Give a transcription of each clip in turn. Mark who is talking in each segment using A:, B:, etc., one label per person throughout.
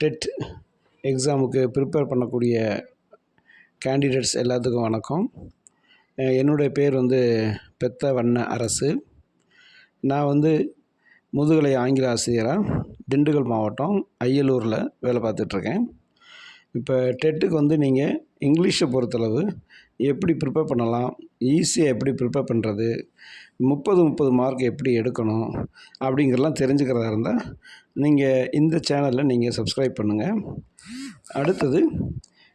A: Dead எக்ஸாமுக்கு prepare பண்ணக்கூடிய candidates எல்லாத்துக்கும் வணக்கம். என்னுடைய பேர் வந்து பெத்த வண்ண அரசு. நான் வந்து முதுகலை ஆங்கில ஆசிரியராக திண்டுக்கல் மாவட்டம் அய்யலூரில் வேலை பார்த்துட்ருக்கேன். இப்போ டெட்டுக்கு வந்து நீங்கள் இங்கிலீஷை பொறுத்தளவு எப்படி ப்ரிப்பேர் பண்ணலாம்? ஈஸியாக எப்படி ப்ரிப்பேர் பண்ணுறது முப்பது முப்பது மார்க் எப்படி எடுக்கணும்? அப்படிங்கிறலாம் தெரிஞ்சுக்கிறதா இருந்தால் நீங்கள் இந்த சேனலில் நீங்கள் சப்ஸ்கிரைப் பண்ணுங்கள் அடுத்தது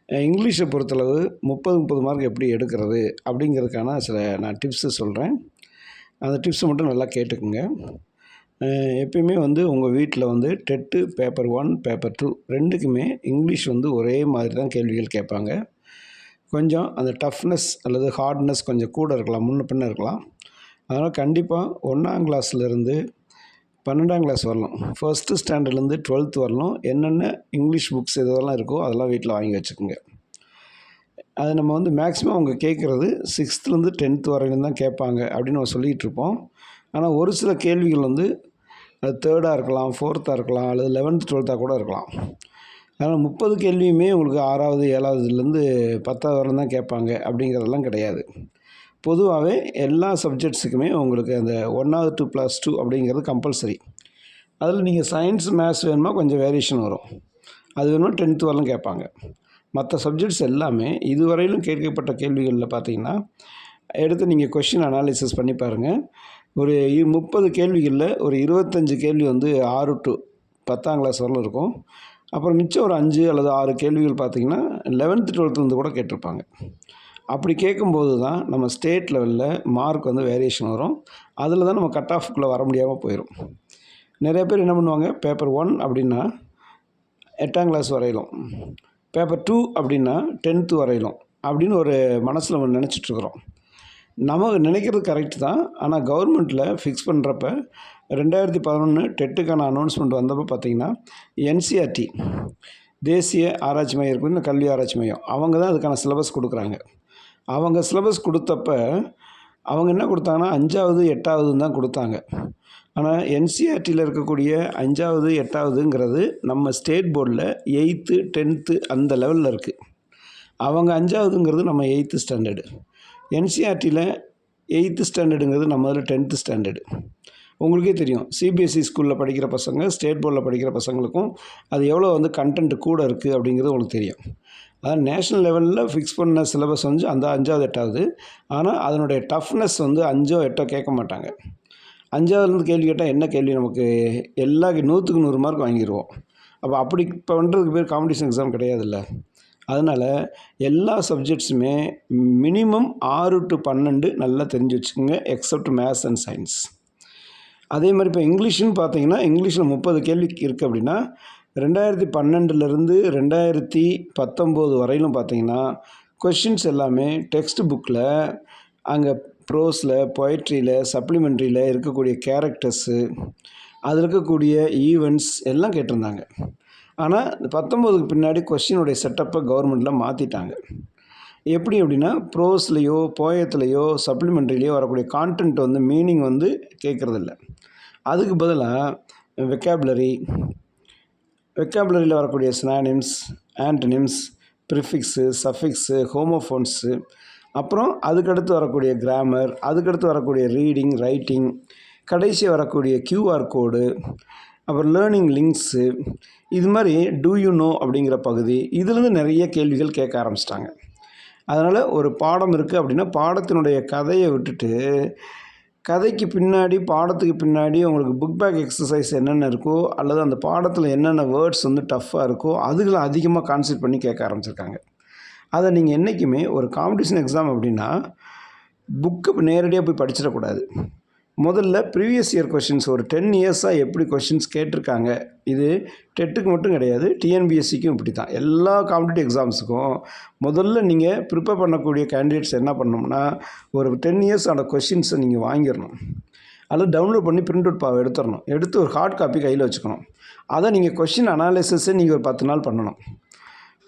A: இங்கிலீஷை பொறுத்தளவு முப்பது முப்பது மார்க் எப்படி எடுக்கிறது? அப்படிங்கிறதுக்கான சில நான் டிப்ஸு சொல்கிறேன் அந்த டிப்ஸை மட்டும் நல்லா கேட்டுக்குங்க. எப்பயுமே வந்து உங்கள் வீட்டில் வந்து TET paper one paper two ரெண்டுக்குமே இங்கிலீஷ் வந்து ஒரே மாதிரி தான் கேள்விகள் கேட்பாங்க. கொஞ்சம் அந்த டஃப்னஸ் அல்லது ஹார்ட்னஸ் கொஞ்சம் கூட இருக்கலாம் முன்ன பின்ன இருக்கலாம். அதனால் கண்டிப்பாக ஒன்றாம் கிளாஸ்லேருந்து பன்னெண்டாம் கிளாஸ் வரலாம் ஃபஸ்ட்டு ஸ்டாண்டர்ட்லேருந்து டுவெல்த் வரலாம் என்னென்ன இங்கிலீஷ் புக்ஸ் எதெல்லாம் இருக்கோ அதெல்லாம் வீட்டில் வாங்கி வச்சுக்கோங்க. அது நம்ம வந்து மேக்ஸிமம் அவங்க கேட்குறது சிக்ஸ்த்துலேருந்து டென்த் வரையிலும் தான் கேட்பாங்க அப்படின்னு நம்ம சொல்லிகிட்டு இருப்போம். ஆனால் ஒரு சில கேள்விகள் வந்து அது தேர்டாக இருக்கலாம் ஃபோர்த்தாக இருக்கலாம் அல்லது லெவன்த் டுவெல்த்தாக கூட இருக்கலாம். அதனால் முப்பது கேள்வியுமே உங்களுக்கு ஆறாவது ஏழாவதுலேருந்து பத்தாவது வரலாம் தான் கேட்பாங்க அப்படிங்கிறதெல்லாம் கிடையாது. பொதுவாகவே எல்லா சப்ஜெக்ட்ஸுக்குமே உங்களுக்கு அந்த ஒன்றாவது டூ ப்ளஸ் டூ அப்படிங்கிறது கம்பல்சரி அதில் நீங்கள் சயின்ஸ் மேத்ஸ் வேணுமா கொஞ்சம் வேரியேஷன் வரும். அது வேணுமா டென்த்து வரலாம் கேட்பாங்க. மற்ற சப்ஜெக்ட்ஸ் எல்லாமே இதுவரையிலும் கேட்கப்பட்ட கேள்விகளில் பார்த்தீங்கன்னா எடுத்து நீங்கள் கொஷின் அனாலிசிஸ் பண்ணி பாருங்கள் ஒரு முப்பது கேள்விகளில் ஒரு இருபத்தஞ்சி கேள்வி வந்து ஆறு டு பத்தாம் கிளாஸ் வரலும் இருக்கும். அப்புறம் மிச்சம் ஒரு அஞ்சு அல்லது ஆறு கேள்விகள் பார்த்திங்கன்னா லெவன்த்து டுவெல்த்துலேருந்து கூட கேட்டிருப்பாங்க. அப்படி கேட்கும்போது தான் நம்ம ஸ்டேட் லெவலில் மார்க் வந்து வேரியேஷன் வரும். அதில் தான் நம்ம கட் ஆஃப்குள்ளே வர முடியாமல் போயிடும் நிறைய பேர் என்ன பண்ணுவாங்க பேப்பர் ஒன் அப்படின்னா எட்டாம் கிளாஸ் வரையிலும் பேப்பர் டூ அப்படின்னா டென்த்து வரையிலும் அப்படின்னு ஒரு மனசில் நம்ம நினச்சிட்ருக்குறோம் நம்ம நினைக்கிறது கரெக்ட் தான். ஆனால் கவர்மெண்ட்டில் ஃபிக்ஸ் பண்ணுறப்ப ரெண்டாயிரத்தி பதினொன்று டெட்டுக்கான அனௌன்ஸ்மெண்ட் வந்தப்போ பார்த்திங்கன்னா என்சிஆர்டி தேசிய ஆராய்ச்சி மையம் இருக்குது கல்வி ஆராய்ச்சி மையம். அவங்க தான் அதுக்கான சிலபஸ் கொடுக்குறாங்க. அவங்க சிலபஸ் கொடுத்தப்ப அவங்க என்ன கொடுத்தாங்கன்னா அஞ்சாவது எட்டாவதுன்னு தான் கொடுத்தாங்க. ஆனால் என்சிஆர்டியில் இருக்கக்கூடிய அஞ்சாவது எட்டாவதுங்கிறது நம்ம ஸ்டேட் போர்டில் எயித்து டென்த்து அந்த லெவலில் இருக்குது அவங்க அஞ்சாவதுங்கிறது நம்ம எயித்து ஸ்டாண்டர்டு என்சிஆர்டியில் எயித்து ஸ்டாண்டர்டுங்கிறது நம்ம அதில் டென்த்து ஸ்டாண்டர்டு உங்களுக்கே தெரியும். சிபிஎஸ்சி ஸ்கூலில் படிக்கிற பசங்க ஸ்டேட் போர்டில் படிக்கிற பசங்களுக்கும் அது எவ்வளோ வந்து கண்டென்ட் கூட இருக்குது அப்படிங்கிறது உங்களுக்கு தெரியும். அதான் நேஷ்னல் லெவலில் ஃபிக்ஸ் பண்ண சிலபஸ் வந்து அந்த அஞ்சாவது எட்டாவது. ஆனால் அதனுடைய டஃப்னஸ் வந்து அஞ்சோ எட்டோ கேட்க மாட்டாங்க. அஞ்சாவதுலேருந்து கேள்வி கேட்டால் என்ன கேள்வி நமக்கு? எல்லா நூற்றுக்கு நூறு மார்க் வாங்கிடுவோம் அப்போ அப்படி இப்போ பண்ணுறதுக்கு பேர் காம்படிஷன் எக்ஸாம் கிடையாதுல்ல. அதனால் எல்லா சப்ஜெக்ட்ஸுமே மினிமம் ஆறு டு பன்னெண்டு நல்லா தெரிஞ்சு வச்சுக்கோங்க எக்ஸப்ட் மேத்ஸ் அண்ட் சயின்ஸ் அதே மாதிரி இப்போ இங்கிலீஷ்னு பார்த்தீங்கன்னா இங்கிலீஷில் முப்பது கேள்வி இருக்குது அப்படின்னா ரெண்டாயிரத்தி பன்னெண்டுலேருந்து ரெண்டாயிரத்தி பத்தொம்போது வரையிலும் பார்த்தீங்கன்னா கொஷின்ஸ் எல்லாமே டெக்ஸ்ட் புக்கில் அங்கே ப்ரோஸில் பொயட்ரியில் சப்ளிமெண்ட்ரியில் இருக்கக்கூடிய கேரக்டர்ஸு அதில் இருக்கக்கூடிய ஈவெண்ட்ஸ் எல்லாம் கேட்டிருந்தாங்க. ஆனால் பத்தொம்போதுக்கு பின்னாடி கொஷினுடைய செட்டப்பை கவர்மெண்ட்டில் மாற்றிட்டாங்க எப்படி அப்படின்னா ப்ரோஸ்லேயோ போயத்துலேயோ சப்ளிமெண்ட்ரிலேயோ வரக்கூடிய கான்டென்ட் வந்து மீனிங் வந்து கேட்குறதில்ல. அதுக்கு பதிலாக வெக்காபுலரி வெக்காபுலரியில் வரக்கூடிய synonyms antonyms prefix suffix homophones அப்புறம் அதுக்கடுத்து வரக்கூடிய கிராமர் அதுக்கடுத்து வரக்கூடிய ரீடிங் ரைட்டிங் கடைசி வரக்கூடிய கியூஆர் கோடு அப்புறம் லேர்னிங் லிங்க்ஸு இது மாதிரி டூ யூ நோ அப்படிங்கிற பகுதி இதுலேருந்து நிறைய கேள்விகள் கேட்க ஆரம்பிச்சிட்டாங்க. அதனால் ஒரு பாடம் இருக்குது அப்படின்னா பாடத்தினுடைய கதையை விட்டுட்டு கதைக்கு பின்னாடி பாடத்துக்கு பின்னாடி உங்களுக்கு புக் பேக் எக்ஸசைஸ் என்னென்ன இருக்கோ அல்லது அந்த பாடத்தில் என்னென்ன வேர்ட்ஸ் வந்து டஃப்பாக இருக்கோ அதுகளை அதிகமாக கான்சென்ட் பண்ணி கேட்க ஆரம்பிச்சிருக்காங்க. அதை நீங்கள் என்றைக்குமே ஒரு காம்படிஷன் எக்ஸாம் அப்படின்னா புக்கு நேரடியாக போய் படிச்சிடக்கூடாது. முதல்ல ப்ரீவியஸ் இயர் கொஷின்ஸ் ஒரு டென் இயர்ஸாக எப்படி கொஷின்ஸ் கேட்டிருக்காங்க? இது டெட்டுக்கு மட்டும் கிடையாது டிஎன்பிஎஸ்சிக்கும் இப்படி தான் எல்லா காம்படிட்டிவ் எக்ஸாம்ஸுக்கும் முதல்ல நீங்கள் ப்ரிப்பேர் பண்ணக்கூடிய கேண்டிடேட்ஸ் என்ன பண்ணோம்னா ஒரு டென் இயர்ஸான கொஷின்ஸை நீங்கள் வாங்கிடணும். அல்லது டவுன்லோட் பண்ணி பிரிண்ட் அவுட் பாவை எடுத்துடணும். எடுத்து ஒரு ஹார்ட் காப்பி கையில் வச்சுக்கணும். அதை நீங்கள் கொஷின் அனாலிசிஸே நீங்கள் ஒரு பத்து நாள் பண்ணணும்.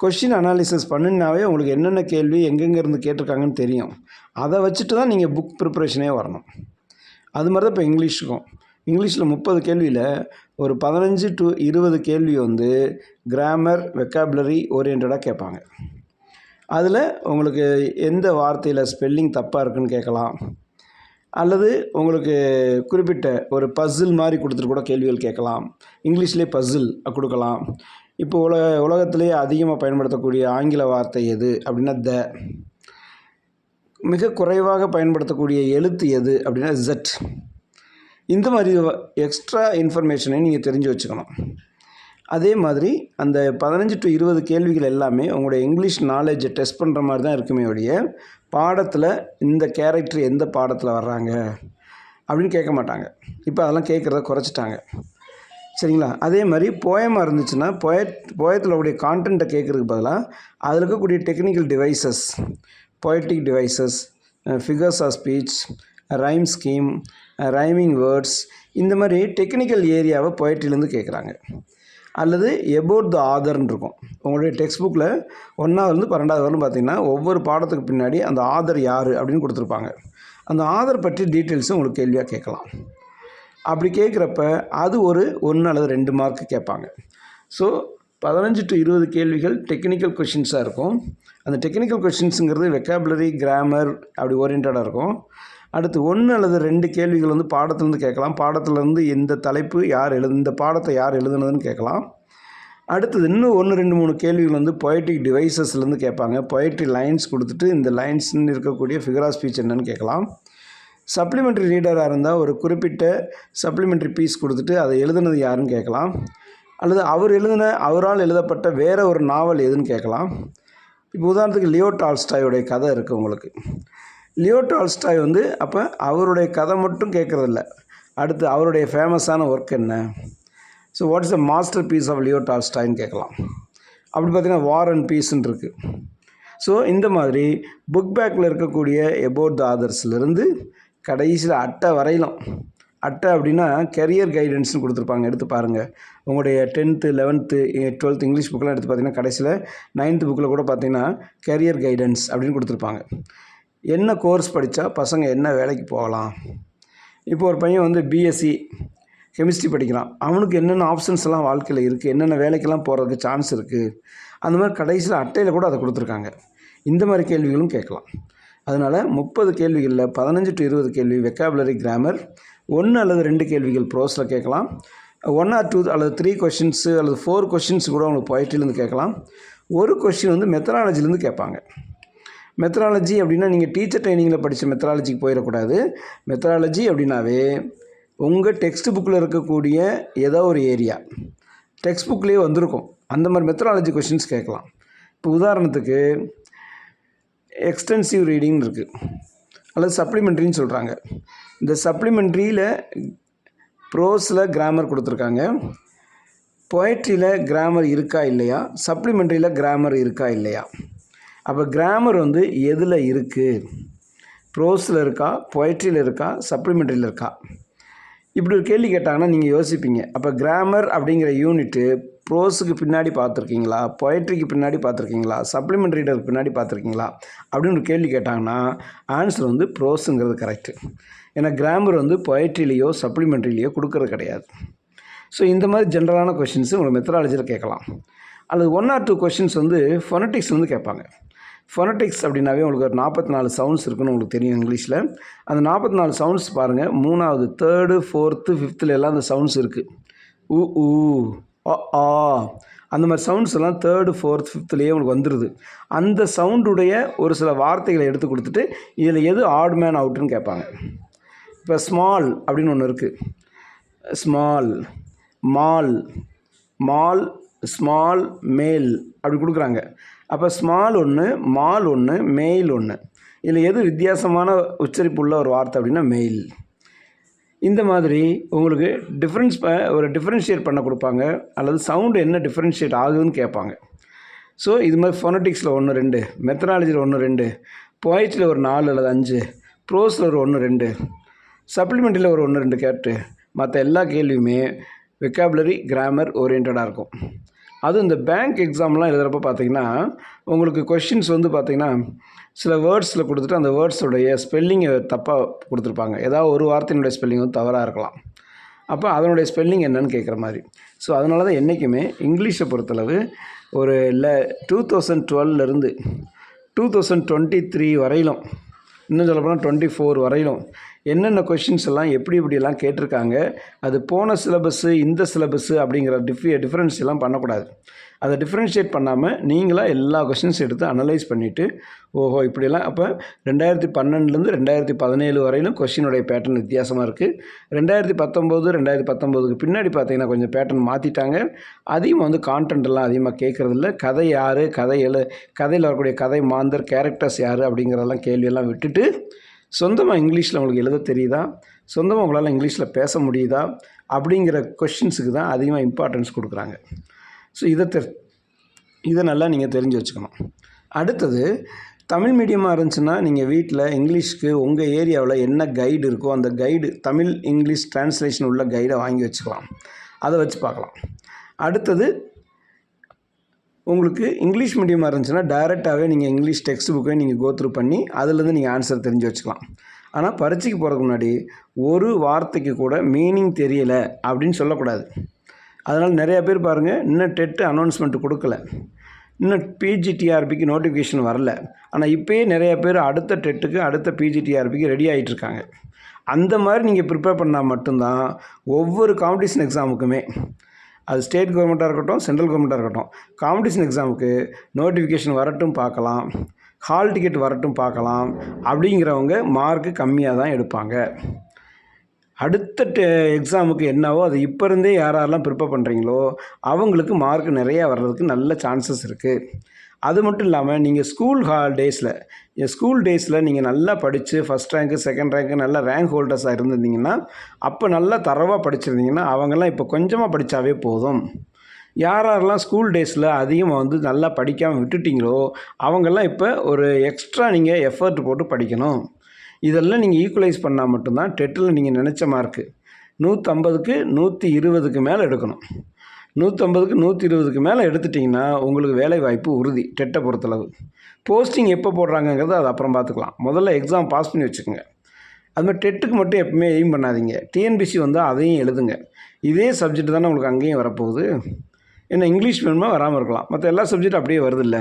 A: கொஷின் அனாலிசிஸ் பண்ணினாவே உங்களுக்கு என்னென்ன கேள்வி எங்கெங்கேருந்து கேட்டிருக்காங்கன்னு தெரியும். அதை வச்சுட்டு தான் நீங்கள் புக் ப்ரிப்பரேஷனே வரணும். அது மாதிரி தான் இப்போ இங்கிலீஷுக்கும். இங்கிலீஷில் முப்பது கேள்வியில் ஒரு பதினஞ்சு டு இருபது கேள்வி வந்து கிராமர் வெக்காபுலரி ஓரியன்டாக கேட்பாங்க. அதில் உங்களுக்கு எந்த வார்த்தையில் ஸ்பெல்லிங் தப்பாக இருக்குன்னு கேட்கலாம். அல்லது உங்களுக்கு குறிப்பிட்ட ஒரு பசில் மாதிரி கொடுத்துட்டு கூட கேள்விகள் கேட்கலாம். இங்கிலீஷ்லேயே பசில் கொடுக்கலாம். இப்போ உலக உலகத்திலேயே அதிகமாக பயன்படுத்தக்கூடிய ஆங்கில வார்த்தை எது அப்படின்னா த. மிக குறைவாக பயன்படுத்தக்கூடிய எழுத்து எது அப்படின்னா ஜெட் இந்த மாதிரி எக்ஸ்ட்ரா இன்ஃபர்மேஷனை நீங்கள் தெரிஞ்சு வச்சுக்கணும். அதே மாதிரி அந்த பதினஞ்சு டு இருபது கேள்விகள் எல்லாமே உங்களுடைய இங்கிலீஷ் நாலேஜை டெஸ்ட் பண்ணுற மாதிரி தான் இருக்குமே ஒழிய பாடத்தில் இந்த கேரக்டர் எந்த பாடத்தில் வர்றாங்க அப்படின்னு கேட்க மாட்டாங்க. இப்போ அதெல்லாம் கேட்குறத குறைச்சிட்டாங்க. சரிங்களா? அதே மாதிரி போயமாக இருந்துச்சுன்னா போயட் போயத்தில் உடைய கான்டென்ட்டை கேட்குறதுக்கு பதிலாக அதில் இருக்கக்கூடிய technical devices poetic devices figures of speech rhyme scheme rhyming words இந்த மாதிரி டெக்னிக்கல் ஏரியாவை பொயட்ரிலேருந்து கேட்குறாங்க அல்லது எபோட் த ஆதர்ன்னு இருக்கும். உங்களுடைய டெக்ஸ்ட் புக்கில் ஒன்றாவது பன்னெண்டாவது வரலும் பார்த்தீங்கன்னா ஒவ்வொரு பாடத்துக்கு பின்னாடி அந்த ஆதர் யார் அப்படின்னு கொடுத்துருப்பாங்க. அந்த ஆதர் பற்றி டீட்டெயில்ஸும் உங்களுக்கு கேள்வியாக கேட்கலாம். அப்படி கேட்குறப்ப அது ஒரு ஒன்று அல்லது ரெண்டு மார்க் கேட்பாங்க. ஸோ பதினஞ்சு டு இருபது கேள்விகள் டெக்னிக்கல் கொஷின்ஸாக இருக்கும். அந்த டெக்னிக்கல் கொஷின்ஸுங்கிறது வெக்காபுலரி கிராமர் அப்படி ஓரியன்டாக இருக்கும். அடுத்து ஒன்று அல்லது ரெண்டு கேள்விகள் வந்து பாடத்துலேருந்து கேட்கலாம். பாடத்துலேருந்து எந்த தலைப்பு யார் எழுது இந்த பாடத்தை யார் எழுதுனதுன்னு கேட்கலாம். அடுத்தது இன்னும் ஒன்று ரெண்டு மூணு கேள்விகள் வந்து பொயட்டிக் டிவைசஸ்லேருந்து கேட்பாங்க. பொயட்ரி லைன்ஸ் கொடுத்துட்டு இந்த லைன்ஸ்னு இருக்கக்கூடிய ஃபிகர் ஆஃப் ஸ்பீச் என்னன்னு கேட்கலாம். சப்ளிமெண்ட்ரி ரீடராக இருந்தால் ஒரு குறிப்பிட்ட சப்ளிமெண்ட்ரி பீஸ் கொடுத்துட்டு அதை எழுதுனது யாருன்னு கேட்கலாம். அல்லது அவர் எழுதின அவரால் எழுதப்பட்ட வேற ஒரு நாவல் எதுன்னு கேட்கலாம். இப்போ உதாரணத்துக்கு லியோ டால்ஸ்டாயோடைய கதை இருக்குது உங்களுக்கு. லியோ டால்ஸ்டாய் வந்து அப்போ அவருடைய கதை மட்டும் கேட்குறதில்ல. அடுத்து அவருடைய ஃபேமஸான ஒர்க் என்ன? So what is the masterpiece of Leo டால்ஸ்டாய்ன்னு கேட்கலாம். அப்படி பார்த்தீங்கன்னா வார் அண்ட் பீஸ்ன்னு இருக்குது ஸோ இந்த மாதிரி புக் பேக்கில் இருக்கக்கூடிய எபோட் த ஆதர்ஸ்லேருந்து கடைசியில் அட்டை வரையிலும். அட்டை அப்படின்னா கெரியர் கைடன்ஸ்னு கொடுத்துருப்பாங்க. எடுத்து பாருங்கள் உங்களுடைய டென்த்து லெவன்த்து டுவெல்த் இங்கிலீஷ் புக்கெலாம் எடுத்து பார்த்தீங்கன்னா கடைசியில் நைன்த்து புக்கில் கூட பார்த்தீங்கன்னா கெரியர் கைடன்ஸ் அப்படின்னு கொடுத்துருப்பாங்க. என்ன கோர்ஸ் படித்தா பசங்க என்ன வேலைக்கு போகலாம்? இப்போ ஒரு பையன் வந்து பிஎஸ்சி கெமிஸ்ட்ரி படிக்கிறான். அவனுக்கு என்னென்ன ஆப்ஷன்ஸ் எல்லாம் வாழ்க்கையில் இருக்குது என்னென்ன வேலைக்கெல்லாம் போகிறதுக்கு சான்ஸ் இருக்குது அந்த மாதிரி கடைசியில் அட்டையில் கூட அதை கொடுத்துருக்காங்க. இந்த மாதிரி கேள்விகளும் கேட்கலாம். அதனால் முப்பது கேள்விகளில் பதினஞ்சு டு இருபது கேள்வி வெக்காபுலரி கிராமர் ஒன்று அல்லது ரெண்டு கேள்விகள் ப்ரோஸில் கேட்கலாம். ஒன் ஆர் டூ அல்லது த்ரீ கொஷின்ஸு அல்லது ஃபோர் கொஷின்ஸ் கூட உங்களுக்கு பொயட்ரிலேருந்து கேட்கலாம். ஒரு கொஷின் வந்து மெத்தனாலஜிலேருந்து கேட்பாங்க. மெத்தனாலஜி அப்படின்னா நீங்கள் டீச்சர் ட்ரைனிங்கில் படித்த மெத்தனாலஜிக்கு போயிடக்கூடாது. மெத்தனாலஜி அப்படின்னாவே உங்கள் டெக்ஸ்ட் புக்கில் இருக்கக்கூடிய ஏதோ ஒரு ஏரியா டெக்ஸ்ட் புக்லேயே வந்திருக்கும். அந்த மாதிரி மெத்தனாலஜி கொஷின்ஸ் கேட்கலாம். இப்போ உதாரணத்துக்கு எக்ஸ்டென்சிவ் ரீடிங்னு இருக்குது அல்லது சப்ளிமெண்ட்ரின்னு சொல்கிறாங்க இந்த சப்ளிமெண்ட்ரியில் ப்ரோஸில் கிராமர் கொடுத்துருக்காங்க. பொயட்ரியில் கிராமர் இருக்கா இல்லையா? சப்ளிமெண்ட்ரியில் கிராமர் இருக்கா இல்லையா? அப்போ கிராமர் வந்து எதில் இருக்குது ப்ரோஸில் இருக்கா? பொயட்ரியில் இருக்கா? சப்ளிமெண்ட்ரியில் இருக்கா? இப்படி ஒரு கேள்வி கேட்டாங்கன்னா நீங்கள் யோசிப்பீங்க. அப்போ கிராமர் அப்படிங்கிற யூனிட்டு ப்ரோஸுக்கு பின்னாடி பார்த்துருக்கீங்களா? பொயட்ரிக்கு பின்னாடி பார்த்துருக்கீங்களா? சப்ளிமெண்ட் ரீடருக்கு பின்னாடி பார்த்துருக்கீங்களா? அப்படின்னு ஒரு கேள்வி கேட்டாங்கன்னா ஆன்சர் வந்து ப்ரோஸுங்கிறது கரெக்டு ஏன்னா கிராமர் வந்து பொயட்ரிலேயோ சப்ளிமெண்ட்ரிலேயோ கொடுக்கறது கிடையாது. ஸோ இந்த மாதிரி ஜென்ரலான கொஷின்ஸ் உங்களுக்கு மெத்தடாலஜியில் கேட்கலாம். அல்லது ஒன் ஆர் டூ கொஷின்ஸ் வந்து ஃபொனட்டிக்ஸ் வந்து கேட்பாங்க. ஃபொனட்டிக்ஸ் அப்படின்னாவே உங்களுக்கு ஒரு நாற்பத்தி நாலு சவுண்ட்ஸ் இருக்குன்னு உங்களுக்கு தெரியும் இங்கிலீஷில். அந்த நாற்பத்தி நாலு சவுண்ட்ஸ் பாருங்கள் மூணாவது தேர்டு ஃபோர்த்து ஃபிஃப்த்தில் எல்லாம் அந்த சவுண்ட்ஸ் இருக்குது ஊ ஊ. அ ஆ. அந்த மாதிரி சவுண்ட்ஸ் எல்லாம் தேர்டு ஃபோர்த் ஃபிஃப்த்லேயே உங்களுக்கு வந்துடுது அந்த சவுண்டுடைய ஒரு சில வார்த்தைகளை எடுத்து கொடுத்துட்டு இதில் எது ஆட் மேன் அவுட்டுன்னு கேட்பாங்க. இப்போ ஸ்மால் அப்படின்னு ஒன்று இருக்குது ஸ்மால் மால் மால் ஸ்மால் மேல் அப்படி கொடுக்குறாங்க. அப்போ ஸ்மால் ஒன்று மால் ஒன்று மெயில் ஒன்று இதில் எது வித்தியாசமான உச்சரிப்பு உள்ள ஒரு வார்த்தை அப்படின்னா மெயில் இந்த மாதிரி உங்களுக்கு டிஃப்ரென்ஸ் ஒரு டிஃப்ரென்ஷியேட் பண்ண கொடுப்பாங்க அல்லது சவுண்டு என்ன டிஃப்ரென்ஷியேட் ஆகுதுன்னு கேட்பாங்க. ஸோ இது மாதிரி ஃபொனட்டிக்ஸில் ஒன்று ரெண்டு. மெத்தனாலஜியில் ஒன்று ரெண்டு. போய்ட்டில் ஒரு நாலு அல்லது அஞ்சு. ப்ரோஸில் ஒரு ஒன்று ரெண்டு. சப்ளிமெண்ட்டில் ஒரு ஒன்று ரெண்டு கேட்டு. மற்ற எல்லா கேள்வியுமே வெக்காபுலரி கிராமர் ஓரியன்டாக இருக்கும். அதுவும் இந்த பேங்க் எக்ஸாம்லாம் எழுதுகிறப்ப பார்த்தீங்கன்னா உங்களுக்கு கொஷின்ஸ் வந்து பார்த்தீங்கன்னா சில வேர்ட்ஸில் கொடுத்துட்டு அந்த வேர்ட்ஸோடைய ஸ்பெல்லிங்கை தப்பாக கொடுத்துருப்பாங்க. ஏதாவது ஒரு வார்த்தையினுடைய ஸ்பெல்லிங் வந்து தவறாக இருக்கலாம். அப்போ அதனுடைய ஸ்பெல்லிங் என்னன்னு கேட்குற மாதிரி. ஸோ அதனால தான் என்றைக்குமே இங்கிலீஷை பொறுத்தளவு ஒரு இல்லை டூ தௌசண்ட் டுவெல்லேருந்து டூ தௌசண்ட் டுவெண்ட்டி த்ரீ வரையிலும் இன்னும் சொல்லப்போனால் டுவெண்ட்டி ஃபோர் வரையிலும் என்னென்ன கொஷின்ஸ் எல்லாம் எப்படி இப்படியெல்லாம் கேட்டிருக்காங்க அது போன சிலபஸ்ஸு இந்த சிலபஸ்ஸு அப்படிங்கிற டிஃபி டிஃப்ரென்ஸ் எல்லாம் பண்ணக்கூடாது. அதை டிஃப்ரென்ஷியேட் பண்ணாமல் நீங்களாக எல்லா கொஷின்ஸ் எடுத்து அனலைஸ் பண்ணிவிட்டு ஓஹோ இப்படியெல்லாம் அப்போ ரெண்டாயிரத்தி பன்னெண்டுலேருந்து ரெண்டாயிரத்தி பதினேழு வரையிலும் கொஷினுடைய பேட்டர்ன் வித்தியாசமாக இருக்குது ரெண்டாயிரத்தி பத்தொம்போது ரெண்டாயிரத்தி பத்தொம்போதுக்கு பின்னாடி பார்த்தீங்கன்னா கொஞ்சம் பேட்டர்ன் மாற்றிட்டாங்க அதிகமாக வந்து கான்டென்ட்லாம் அதிகமாக கேட்குறதில்ல. கதை யார் கதை எழு கதையில் வரக்கூடிய கதை மாந்தர் கேரக்டர்ஸ் யார் அப்படிங்கிறதெல்லாம் கேள்வியெல்லாம் விட்டுட்டு சொந்தமாக இங்கிலீஷில் உங்களுக்கு எழுத தெரியுதா? சொந்தமாக உங்களால் இங்கிலீஷில் பேச முடியுதா? அப்படிங்கிற கொஷின்ஸுக்கு தான் அதிகமாக இம்பார்ட்டன்ஸ் கொடுக்குறாங்க. ஸோ இதை தெ இதை நல்லா நீங்கள் தெரிஞ்சு வச்சுக்கணும். அடுத்தது தமிழ் மீடியமாக இருந்துச்சுன்னா நீங்கள் வீட்டில் இங்கிலீஷ்க்கு உங்கள் ஏரியாவில் என்ன கைடு இருக்கோ அந்த கைடு தமிழ் இங்கிலீஷ் டிரான்ஸ்லேஷன் உள்ள கைடை வாங்கி வச்சுக்கலாம். அதை வச்சு பார்க்கலாம். அடுத்தது உங்களுக்கு இங்கிலீஷ் மீடியமாக இருந்துச்சுன்னா டைரெக்டாகவே நீங்கள் இங்கிலீஷ் டெக்ஸ்ட் புக்கை நீங்கள் கோத்ரூ பண்ணி அதுலேருந்து நீங்கள் ஆன்சர் தெரிஞ்சு வச்சுக்கலாம். ஆனால் பரீட்சைக்கு போகிறதுக்கு முன்னாடி ஒரு வார்த்தைக்கு கூட மீனிங் தெரியலை அப்படின்னு சொல்லக்கூடாது. அதனால் நிறையா பேர் பாருங்கள் இன்னும் டெட்டு அனௌன்ஸ்மெண்ட் கொடுக்கல. இன்னும் பிஜிடிஆர்பிக்கு நோட்டிஃபிகேஷன் வரல. ஆனால் இப்போயே நிறைய பேர் அடுத்த டெட்டுக்கு அடுத்த பிஜிடிஆர்பிக்கு ரெடி ஆகிட்டு இருக்காங்க. அந்த மாதிரி நீங்கள் ப்ரிப்பேர் பண்ணால் மட்டும்தான் ஒவ்வொரு காம்படிஷன் எக்ஸாமுக்குமே அது ஸ்டேட் கவர்மெண்ட்டாக இருக்கட்டும் சென்ட்ரல் கவர்மெண்ட்டாக இருக்கட்டும். காம்படிஷன் எக்ஸாமுக்கு நோட்டிஃபிகேஷன் வரட்டும் பார்க்கலாம். ஹால் டிக்கெட் வரட்டும் பார்க்கலாம். அப்படிங்கிறவங்க மார்க்கு கம்மியாக தான் எடுப்பாங்க. அடுத்த எக்ஸாமுக்கு என்னவோ அது இப்போ இருந்தே யாரெல்லாம் ப்ரிப்பேர் பண்ணுறீங்களோ அவங்களுக்கு மார்க் நிறையா வர்றதுக்கு நல்ல சான்சஸ் இருக்குது அது மட்டும் இல்லாமல் நீங்கள் ஸ்கூல் ஹாலிடேஸில் ஸ்கூல் டேஸில் நீங்கள் நல்லா படித்து ஃபஸ்ட் ரேங்க்கு செகண்ட் ரேங்க்கு நல்லா ரேங்க் ஹோல்டர்ஸாக இருந்திருந்தீங்கன்னா அப்போ நல்லா தரவாக படிச்சிருந்தீங்கன்னா அவங்கெல்லாம் இப்போ கொஞ்சமாக படித்தாவே போதும். யார் யாரெல்லாம் ஸ்கூல் டேஸில் அதிகமாக வந்து நல்லா படிக்காமல் விட்டுட்டீங்களோ அவங்கெல்லாம் இப்போ ஒரு எக்ஸ்ட்ரா நீங்கள் எஃபர்ட் போட்டு படிக்கணும். இதெல்லாம் நீங்கள் ஈக்குவலைஸ் பண்ணால் மட்டும்தான் டெட்டில் நீங்கள் நினச்ச மார்க்கு நூற்றம்பதுக்கு நூற்றி இருபதுக்கு மேலே எடுக்கணும். நூற்றம்பதுக்கு நூற்றி இருபதுக்கு மேலே எடுத்துட்டிங்கன்னா உங்களுக்கு வேலை வாய்ப்பு உறுதி டெட்டை பொறுத்தளவு. போஸ்டிங் எப்போ போடுறாங்கங்கிறது அது அப்புறம் பார்த்துக்கலாம் முதல்ல எக்ஸாம் பாஸ் பண்ணி வச்சுக்கோங்க. அது மாதிரி டெட்டுக்கு மட்டும் எப்பவுமே எய்ம் பண்ணாதீங்க. டிஎன்பிசி வந்தால் அதையும் எழுதுங்க. இதே சப்ஜெக்ட் தானே உங்களுக்கு அங்கேயும் வரப்போகுது. என்ன இங்கிலீஷ் வேணுமா? வராமல் இருக்கலாம். மற்ற எல்லா சப்ஜெக்டும் அப்படியே வருதில்ல.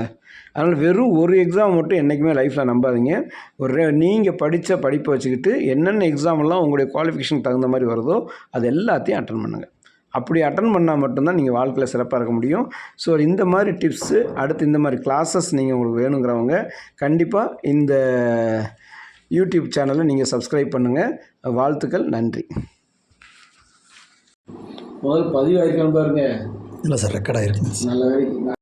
A: அதனால் வெறும் ஒரு எக்ஸாம் மட்டும் என்றைக்குமே லைஃப்பில் நம்பாதீங்க. ஒரு நீங்கள் படித்த படிப்பை வச்சுக்கிட்டு என்னென்ன எக்ஸாம்லாம் உங்களுடைய குவாலிஃபிகேஷனுக்கு தகுந்த மாதிரி வருதோ அது எல்லாத்தையும் அட்டன் பண்ணுங்கள் அப்படி அட்டன் பண்ணால் மட்டும்தான் நீங்கள் வாழ்க்கையில் சிறப்பாக இருக்க முடியும். ஸோ இந்த மாதிரி டிப்ஸு அடுத்து இந்த மாதிரி கிளாஸஸ் நீங்கள் உங்களுக்கு வேணுங்கிறவங்க கண்டிப்பாக இந்த யூடியூப் சேனலை நீங்கள் சப்ஸ்கிரைப் பண்ணுங்கள் வாழ்த்துக்கள் நன்றி. முதல்ல பதிவு ஆயிருக்கான்னு பாருங்க.
B: இல்லை சார் ரெக்கார்ட்
A: நல்ல வேலைக்கு